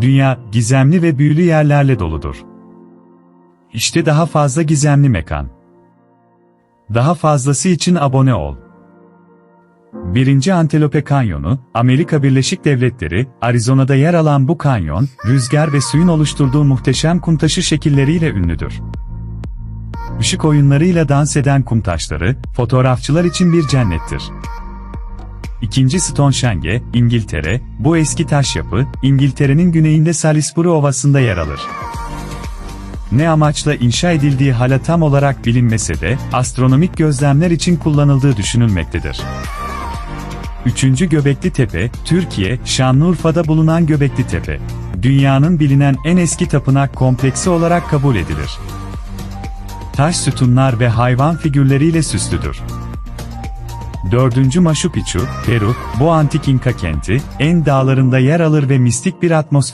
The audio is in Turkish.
Dünya, gizemli ve büyülü yerlerle doludur. İşte daha fazla gizemli mekan. Daha fazlası için abone ol. 1. Antelope Kanyonu, Amerika Birleşik Devletleri, Arizona'da yer alan bu kanyon, rüzgar ve suyun oluşturduğu muhteşem kum taşı şekilleriyle ünlüdür. Işık oyunlarıyla dans eden kum taşları, fotoğrafçılar için bir cennettir. İkinci Stonehenge, İngiltere, bu eski taş yapı, İngiltere'nin güneyinde Salisbury Ovası'nda yer alır. Ne amaçla inşa edildiği hala tam olarak bilinmese de, astronomik gözlemler için kullanıldığı düşünülmektedir. Üçüncü Göbekli Tepe, Türkiye, Şanlıurfa'da bulunan Göbekli Tepe. Dünyanın bilinen en eski tapınak kompleksi olarak kabul edilir. Taş sütunlar ve hayvan figürleriyle süslüdür. Dördüncü Machu Picchu, Peru, bu antik İnka kenti, en dağlarında yer alır ve mistik bir atmosfer